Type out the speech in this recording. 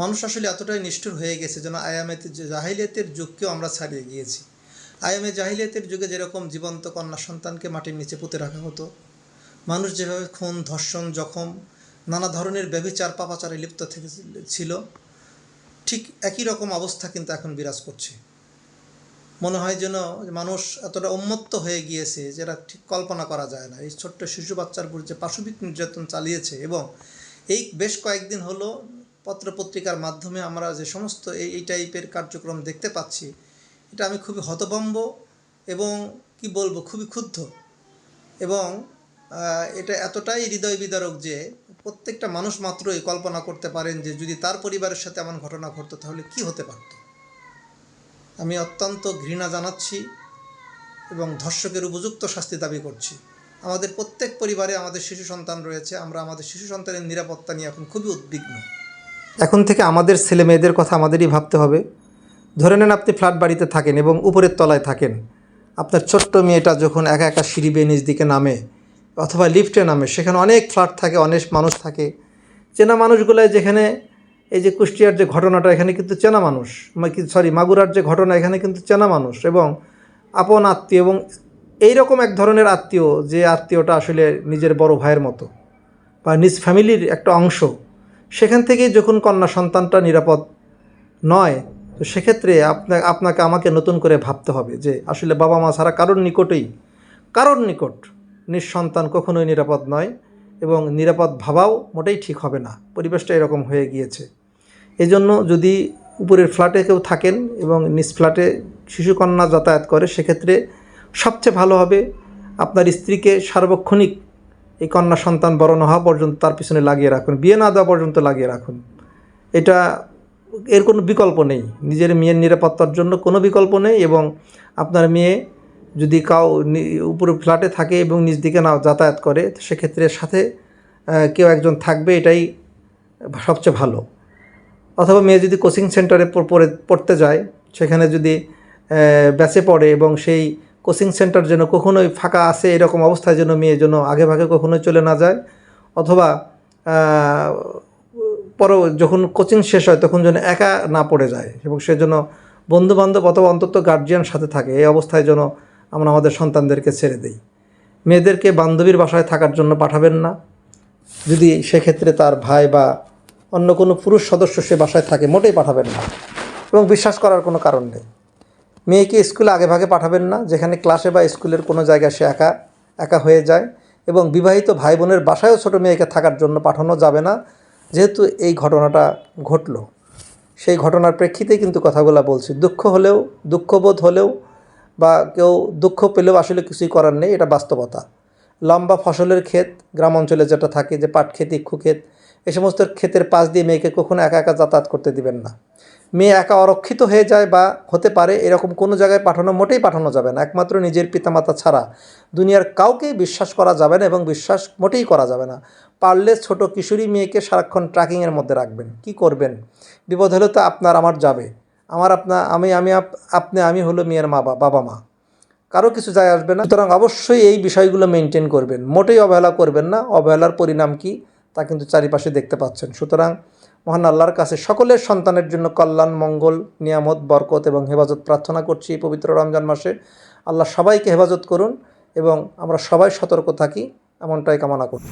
মানুষ আসলে এতটাই নিষ্ঠুর হয়ে গেছে যেন আয়ামের জাহিলিয়াতের যুগকেও আমরা ছাড়িয়ে গিয়েছি। আয়ামে জাহিলিয়াতের যুগে যেরকম জীবন্ত কন্যা সন্তানকে মাটির নিচে পুঁতে রাখা হতো, মানুষ যেভাবে খুন, ধর্ষণ, জখম, নানা ধরনের ব্যভিচার, পাপাচারে লিপ্ত থেকে ছিল, ঠিক একই রকম অবস্থা কিন্তু এখন বিরাজ করছে। মনে হয় যেন মানুষ এতটা উন্মত্ত হয়ে গিয়েছে যেটা ঠিক কল্পনা করা যায় না। এই ছোট্ট শিশু বাচ্চার উপর যে পাশবিক নির্যাতন চালিয়েছে এবং এই বেশ কয়েকদিন হলো পত্রপত্রিকার মাধ্যমে আমরা যে সমস্ত এই এই টাইপের কার্যক্রম দেখতে পাচ্ছি, এটা আমি খুবই হতভম্ব এবং কি বলব, খুবই ক্ষুব্ধ। এবং এটা এতটাই হৃদয় বিদারক যে প্রত্যেকটা মানুষ মাত্রই কল্পনা করতে পারেন যে যদি তার পরিবারের সাথে এমন ঘটনা ঘটতো তাহলে কি হতে পারত। আমি অত্যন্ত ঘৃণা জানাচ্ছি এবং ধর্ষকের উপযুক্ত শাস্তি দাবি করছি। আমাদের প্রত্যেক পরিবারে আমাদের শিশু সন্তান রয়েছে, আমরা আমাদের শিশু সন্তানের নিরাপত্তা নিয়ে এখন খুবই উদ্বিগ্ন। এখন থেকে আমাদের ছেলে মেয়েদের কথা আমাদেরই ভাবতে হবে। ধরে নেন আপনি ফ্ল্যাট বাড়িতে থাকেন এবং উপরের তলায় থাকেন। আপনার ছোট্ট মেয়েটা যখন একা একা সিঁড়ি বেয়ে নিজ দিকে নামে অথবা লিফটে নামে, সেখানে অনেক ফ্ল্যাট থাকে, অনেক মানুষ থাকে। চেনা মানুষগুলোয় যেখানে এই যে কুষ্টিয়ার যে ঘটনাটা, এখানে কিন্তু চেনা মানুষ। সরি মাগুরার যে ঘটনা, এখানে কিন্তু চেনা মানুষ এবং আপন আত্মীয় এবং এই রকম এক ধরনের আত্মীয় যে আত্মীয়টা আসলে নিজের বড় ভাইয়ের মতো বা নিজ ফ্যামিলির একটা অংশ। সেখান থেকেই যখন কন্যা সন্তানটা নিরাপদ নয়, তো সেক্ষেত্রে আপনা, আপনাকে আমাকে নতুন করে ভাবতে হবে যে আসলে বাবা মা ছাড়া কারোর নিকটেই, কারোর নিকট নিঃসন্তান কখনোই নিরাপদ নয় এবং নিরাপদ ভাবাও মোটেই ঠিক হবে না। পরিবেশটা এরকম হয়ে গিয়েছে। এজন্য যদি উপরের ফ্ল্যাটে কেউ থাকেন এবং নিচ ফ্ল্যাটে শিশুকন্যা যাতায়াত করে, সেক্ষেত্রে সবচেয়ে ভালো হবে আপনার স্ত্রীকে সার্বক্ষণিক এই কন্যা সন্তান বড় না হওয়া পর্যন্ত তার পিছনে লাগিয়ে রাখুন, বিয়ে না দেওয়া পর্যন্ত লাগিয়ে রাখুন। এটা এর কোনো বিকল্প নেই। নিজের মেয়ের নিরাপত্তার জন্য কোনো বিকল্প নেই এবং আপনার মেয়ে যদি কাউ উপরে ফ্ল্যাটে থাকে এবং নিজ দিকে না যাতায়াত করে, সেক্ষেত্রে সাথে কেউ একজন থাকবে, এটাই সবচেয়ে ভালো। অথবা মেয়ে যদি কোচিং সেন্টারে পড়তে যায়, সেখানে যদি ব্যাচে পড়ে এবং সেই কোচিং সেন্টার যেন কখনোই ফাঁকা আছে, এরকম অবস্থায় যেন মেয়ে যেন আগে ভাগে কখনোই চলে না যায়। অথবা পরও যখন কোচিং শেষ হয়, তখন যেন একা না পড়ে যায় এবং সেজন্য বন্ধুবান্ধব অথবা অন্তত গার্জিয়ান সাথে থাকে। এই অবস্থায় যেন আমরা আমাদের সন্তানদেরকে ছেড়ে দিই। মেয়েদেরকে বান্ধবীর বাসায় থাকার জন্য পাঠাবেন না। যদি সেক্ষেত্রে তার ভাই বা অন্য কোনো পুরুষ সদস্য সে বাসায় থাকে, মোটেই পাঠাবেন না। এবং বিশ্বাস করার কোনো কারণ নেই। মেয়েকে স্কুলে আগে ভাগে পাঠাবেন না, যেখানে ক্লাসে বা স্কুলের কোনো জায়গায় সে একা একা হয়ে যায় এবং বিবাহিত ভাই বোনের বাসায়ও ছোটো মেয়েকে থাকার জন্য পাঠানো যাবে না, যেহেতু এই ঘটনাটা ঘটলো। সেই ঘটনার প্রেক্ষিতেই কিন্তু কথাগুলো বলছি। দুঃখ হলেও, দুঃখবোধ হলেও বা কেউ দুঃখ পেলেও আসলে কিছুই করার নেই, এটা বাস্তবতা। লম্বা ফসলের ক্ষেত গ্রাম অঞ্চলে যেটা থাকে যে পাট ক্ষেত ইক্ষু ক্ষেত এই সমস্ত ক্ষেতের পাশ দিয়ে মেয়েকে কখনো একা একা যাতায়াত করতে দিবেন না। মেয়ে একা অরক্ষিত হয়ে যায় বা হতে পারে এরকম কোনো জায়গায় পাঠানো, মোটেই পাঠানো যাবে না। একমাত্র নিজের পিতামাতা ছাড়া দুনিয়ার কাউকেই বিশ্বাস করা যাবে না এবং বিশ্বাস মোটেই করা যাবে না। পারলে ছোট কিশোরী মেয়েকে সারাক্ষণ ট্র্যাকিংয়ের মধ্যে রাখবেন। কি করবেন? বিপদ হলে তো আপনার, আমার যাবে। আমার আপনা, আমি আমি আপ- আপনি, আমি হলো মেয়ের মা বাবা, মা। কারও কিছু যায় আসবে না। সুতরাং অবশ্যই এই বিষয়গুলো মেনটেন করবেন। মোটেই অবহেলা করবেন না। অবহেলার পরিণাম কি? তা কিন্তু চারিপাশে দেখতে পাচ্ছেন। সুতরাং মহান আল্লাহর কাছে সকলের সন্তানের জন্য কল্যাণ, মঙ্গল, নিয়ামত, বরকত এবং হেফাজত প্রার্থনা করছি পবিত্র রমজান মাসে। আল্লাহ সবাইকে হেফাজত করুন এবং আমরা সবাই সতর্ক থাকি, এমনটাই কামনা করি